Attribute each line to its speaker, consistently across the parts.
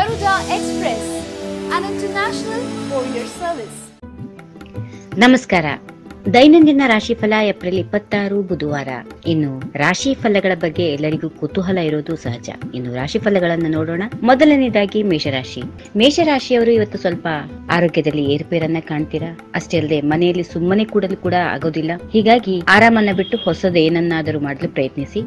Speaker 1: Garuda Express, an international courier service.
Speaker 2: ನಮಸ್ಕಾರ ದೈನಂದಿನ ರಾಶಿಫಲ April ಇಪ್ಪತ್ತಾರು ಬುಧವಾರ. ಇನ್ನು ರಾಶಿ ಫಲಗಳ ಬಗ್ಗೆ ಎಲ್ಲರಿಗೂ ಕುತೂಹಲ ಇರೋದು ಸಹಜ. ಇನ್ನು ರಾಶಿ ಫಲಗಳನ್ನು ನೋಡೋಣ. ಮೊದಲನೇದಾಗಿ ಮೇಷರಾಶಿ. ಮೇಷರಾಶಿಯವರು ಇವತ್ತು ಸ್ವಲ್ಪ ಆರೋಗ್ಯದಲ್ಲಿ ಏರುಪೇರನ್ನ ಕಾಣ್ತೀರಾ? ಅಷ್ಟೇ ಅಲ್ಲದೆ ಮನೆಯಲ್ಲಿ ಸುಮ್ಮನೆ ಕೂಡಲು ಕೂಡ ಆಗೋದಿಲ್ಲ. ಹೀಗಾಗಿ ಆರಾಮನ್ನ ಬಿಟ್ಟು ಹೊಸದೇನನ್ನಾದರೂ ಮಾಡಲು ಪ್ರಯತ್ನಿಸಿ,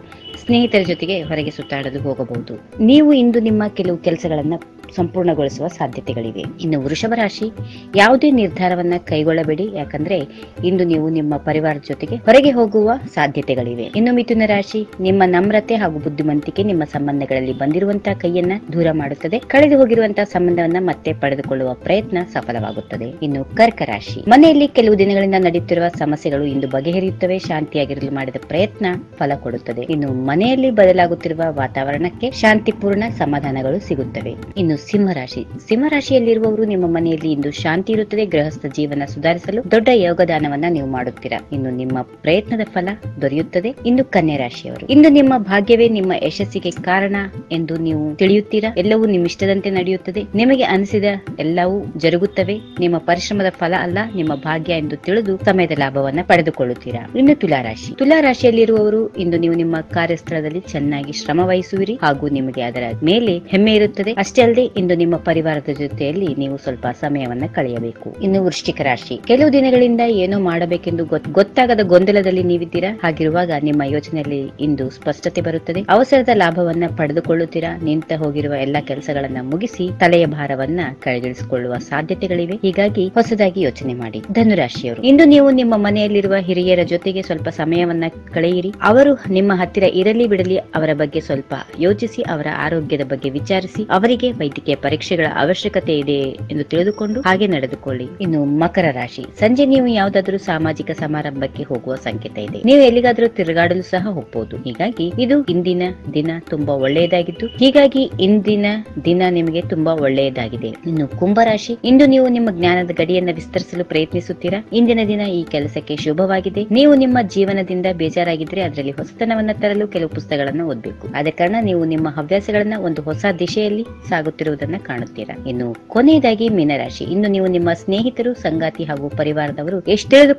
Speaker 2: ಸ್ನೇಹಿತರ ಜೊತೆಗೆ ಹೊರಗೆ ಸುತ್ತಾಡಲು ಹೋಗಬಹುದು. ನೀವು ಇಂದು ನಿಮ್ಮ ಕೆಲವು ಕೆಲಸಗಳನ್ನ ಸಂಪೂರ್ಣಗೊಳಿಸುವ ಸಾಧ್ಯತೆಗಳಿವೆ. ಇನ್ನು ವೃಷಭ ರಾಶಿ, ಯಾವುದೇ ನಿರ್ಧಾರವನ್ನ ಕೈಗೊಳ್ಳಬೇಡಿ. ಯಾಕಂದ್ರೆ ಇಂದು ನೀವು ನಿಮ್ಮ ಪರಿವಾರದ ಜೊತೆಗೆ ಹೊರಗೆ ಹೋಗುವ ಸಾಧ್ಯತೆಗಳಿವೆ. ಇನ್ನು ಮಿಥುನ ರಾಶಿ, ನಿಮ್ಮ ನಮ್ರತೆ ಹಾಗೂ ಬುದ್ಧಿವಂತಿಕೆ ನಿಮ್ಮ ಸಂಬಂಧಗಳಲ್ಲಿ ಬಂದಿರುವಂತಹ ಕೈಯನ್ನ ದೂರ ಮಾಡುತ್ತದೆ. ಕಳೆದು ಹೋಗಿರುವಂತಹ ಸಂಬಂಧವನ್ನ ಮತ್ತೆ ಪಡೆದುಕೊಳ್ಳುವ ಪ್ರಯತ್ನ ಸಫಲವಾಗುತ್ತದೆ. ಇನ್ನು ಕರ್ಕ ರಾಶಿ, ಮನೆಯಲ್ಲಿ ಕೆಲವು ದಿನಗಳಿಂದ ನಡೆಯುತ್ತಿರುವ ಸಮಸ್ಯೆಗಳು ಇಂದು ಬಗೆಹರಿಯುತ್ತವೆ. ಶಾಂತಿಯಾಗಿರಲು ಮಾಡಿದ ಪ್ರಯತ್ನ ಫಲ ಕೊಡುತ್ತದೆ. ಇನ್ನು ಮನೆಯಲ್ಲಿ ಬದಲಾಗುತ್ತಿರುವ ವಾತಾವರಣಕ್ಕೆ ಶಾಂತಿಪೂರ್ಣ ಸಮಾಧಾನಗಳು ಸಿಗುತ್ತವೆ. ಇನ್ನು ಸಿಂಹರಾಶಿ ಸಿಂಹರಾಶಿಯಲ್ಲಿರುವವರು ನಿಮ್ಮ ಮನೆಯಲ್ಲಿ ಇಂದು ಶಾಂತಿ ಇರುತ್ತದೆ. ಗೃಹಸ್ಥ ಜೀವನ ಸುಧಾರಿಸಲು ದೊಡ್ಡ ಯೋಗದಾನವನ್ನ ನೀವು ಮಾಡುತ್ತೀರಾ? ಇನ್ನು ನಿಮ್ಮ ಪ್ರಯತ್ನದ ಫಲ ದೊರೆಯುತ್ತದೆ. ಇನ್ನು ಕನ್ಯಾ ರಾಶಿಯವರು. ಇಂದು ನಿಮ್ಮ ಭಾಗ್ಯವೇ ನಿಮ್ಮ ಯಶಸ್ಸಿಗೆ ಕಾರಣ ಎಂದು ನೀವು ತಿಳಿಯುತ್ತೀರಾ? ಎಲ್ಲವೂ ನಿಮ್ಮ ಇಷ್ಟದಂತೆ ನಡೆಯುತ್ತದೆ. ನಿಮಗೆ ಅನಿಸಿದ ಎಲ್ಲವೂ ಜರುಗುತ್ತವೆ. ನಿಮ್ಮ ಪರಿಶ್ರಮದ ಫಲ ಅಲ್ಲ, ನಿಮ್ಮ ಭಾಗ್ಯ ಎಂದು ತಿಳಿದು ಸಮಯದ ಲಾಭವನ್ನ ಪಡೆದುಕೊಳ್ಳುತ್ತೀರಾ? ಇನ್ನು ತುಲಾರಾಶಿ ತುಲಾರಾಶಿಯಲ್ಲಿರುವವರು ಇಂದು ನೀವು ನಿಮ್ಮ ಕಾರ್ಯಸ್ಥಳದಲ್ಲಿ ಚೆನ್ನಾಗಿ ಶ್ರಮ ವಹಿಸುವಿರಿ ಹಾಗೂ ನಿಮಗೆ ಅದರ ಮೇಲೆ ಹೆಮ್ಮೆ ಇರುತ್ತದೆ. ಅಷ್ಟೇ ಅಲ್ಲದೆ, ಇಂದು ನಿಮ್ಮ ಪರಿವಾರದ ಜೊತೆಯಲ್ಲಿ ನೀವು ಸ್ವಲ್ಪ ಸಮಯವನ್ನ ಕಳೆಯಬೇಕು. ಇನ್ನು ವೃಶ್ಚಿಕ ರಾಶಿ. ಕೆಲವು ದಿನಗಳಿಂದ ಏನೋ ಮಾಡಬೇಕೆಂದು ಗೊತ್ತಾಗದ ಗೊಂದಲದಲ್ಲಿ ನೀವಿದ್ದೀರಾ? ಹಾಗಿರುವಾಗ ನಿಮ್ಮ ಯೋಜನೆಯಲ್ಲಿ ಇಂದು ಸ್ಪಷ್ಟತೆ ಬರುತ್ತದೆ. ಅವಸರದ ಲಾಭವನ್ನ ಪಡೆದುಕೊಳ್ಳುತ್ತೀರಾ? ನಿಂತ ಹೋಗಿರುವ ಎಲ್ಲಾ ಕೆಲಸಗಳನ್ನ ಮುಗಿಸಿ ತಲೆಯ ಭಾರವನ್ನ ಕೈಗಿಳಿಸಿಕೊಳ್ಳುವ ಸಾಧ್ಯತೆಗಳಿವೆ. ಹೀಗಾಗಿ ಹೊಸದಾಗಿ ಯೋಚನೆ ಮಾಡಿ. ಧನುರಾಶಿಯವರು, ಇಂದು ನೀವು ನಿಮ್ಮ ಮನೆಯಲ್ಲಿರುವ ಹಿರಿಯರ ಜೊತೆಗೆ ಸ್ವಲ್ಪ ಸಮಯವನ್ನ ಕಳೆಯಿರಿ. ಅವರು ನಿಮ್ಮ ಹತ್ತಿರ ಇರಲಿ ಬಿಡಲಿ, ಅವರ ಬಗ್ಗೆ ಸ್ವಲ್ಪ ಯೋಚಿಸಿ, ಅವರ ಆರೋಗ್ಯದ ಬಗ್ಗೆ ವಿಚಾರಿಸಿ, ಅವರಿಗೆ ವೈದ್ಯಕೀಯ ಪರೀಕ್ಷೆಗಳ ಅವಶ್ಯಕತೆ ಇದೆ ಎಂದು ತಿಳಿದುಕೊಂಡು ಹಾಗೆ ನಡೆದುಕೊಳ್ಳಿ. ಇನ್ನು ಮಕರ ರಾಶಿ, ಸಂಜೆ ನೀವು ಯಾವುದಾದರೂ ಸಾಮಾಜಿಕ ಸಮಾರಂಭಕ್ಕೆ ಹೋಗುವ ಸಂಕೇತ ಇದೆ. ನೀವು ಎಲ್ಲಿಗಾದರೂ ತಿರುಗಾಡಲು ಸಹ ಹೋಗಬಹುದು ಹೀಗಾಗಿ ಇದು ಇಂದಿನ ದಿನ ತುಂಬಾ ಒಳ್ಳೆಯದಾಗಿದ್ದು, ಹೀಗಾಗಿ ಇಂದಿನ ದಿನ ನಿಮಗೆ ತುಂಬಾ ಒಳ್ಳೆಯದಾಗಿದೆ. ಇನ್ನು ಕುಂಭರಾಶಿ, ಇಂದು ನೀವು ನಿಮ್ಮ ಜ್ಞಾನದ ಗಡಿಯನ್ನ ವಿಸ್ತರಿಸಲು ಪ್ರಯತ್ನಿಸುತ್ತೀರಾ? ಇಂದಿನ ದಿನ ಈ ಕೆಲಸಕ್ಕೆ ಶುಭವಾಗಿದೆ. ನೀವು ನಿಮ್ಮ ಜೀವನದಿಂದ ಬೇಜಾರಾಗಿದ್ರೆ ಅದರಲ್ಲಿ ಹೊಸತನವನ್ನ ತರಲು ಕೆಲವು ಪುಸ್ತಕಗಳನ್ನ ಓದಬೇಕು. ಆದ ಕಾರಣ ನೀವು ನಿಮ್ಮ ಹವ್ಯಾಸಗಳನ್ನ ಒಂದು ಹೊಸ ದಿಶೆಯಲ್ಲಿ ಸಾಗುತ್ತಿರುವುದನ್ನ ಕಾಣುತ್ತೀರಾ? ಇನ್ನು ಕೊನೆಯದಾಗಿ ಮೀನರಾಶಿ. ಇಂದು ನೀವು ನಿಮ್ಮ ಸ್ನೇಹಿತರು, ಸಂಗಾತಿ ಹಾಗೂ ಪರಿವಾರದವರು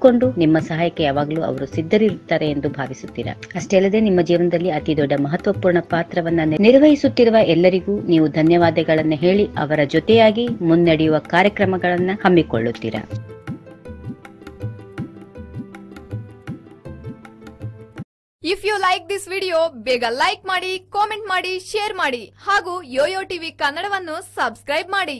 Speaker 2: ಎಷ್ಟೆಳೆದುಕೊಂಡು ನಿಮ್ಮ ಸಹಾಯಕ್ಕೆ ಯಾವಾಗಲೂ ಅವರು ಸಿದ್ಧರಿರುತ್ತಾರೆ ಎಂದು ಭಾವಿಸುತ್ತೀರಾ? ಅಷ್ಟೇ ಅಲ್ಲದೆ ನಿಮ್ಮ ಜೀವನದಲ್ಲಿ ಅತಿ ದೊಡ್ಡ ಮಹತ್ವಪೂರ್ಣ ಪಾತ್ರವನ್ನ ನಿರ್ವಹಿಸುತ್ತಿರುವ ಎಲ್ಲರಿಗೂ ನೀವು ಧನ್ಯವಾದಗಳನ್ನು ಹೇಳಿ ಅವರ ಜೊತೆಯಾಗಿ ಮುನ್ನಡೆಯುವ ಕಾರ್ಯಕ್ರಮಗಳನ್ನ ಹಮ್ಮಿಕೊಳ್ಳುತ್ತೀರಾ?
Speaker 1: If you like this video ಬೇಗ ಲೈಕ್ ಮಾಡಿ ಕಾಮೆಂಟ್ ಮಾಡಿ ಶೇರ್ ಮಾಡಿ ಹಾಗೂ ಯೋಯೋ ಟಿವಿ ಕನ್ನಡವನ್ನು ಸಬ್ಸ್ಕ್ರೈಬ್ ಮಾಡಿ.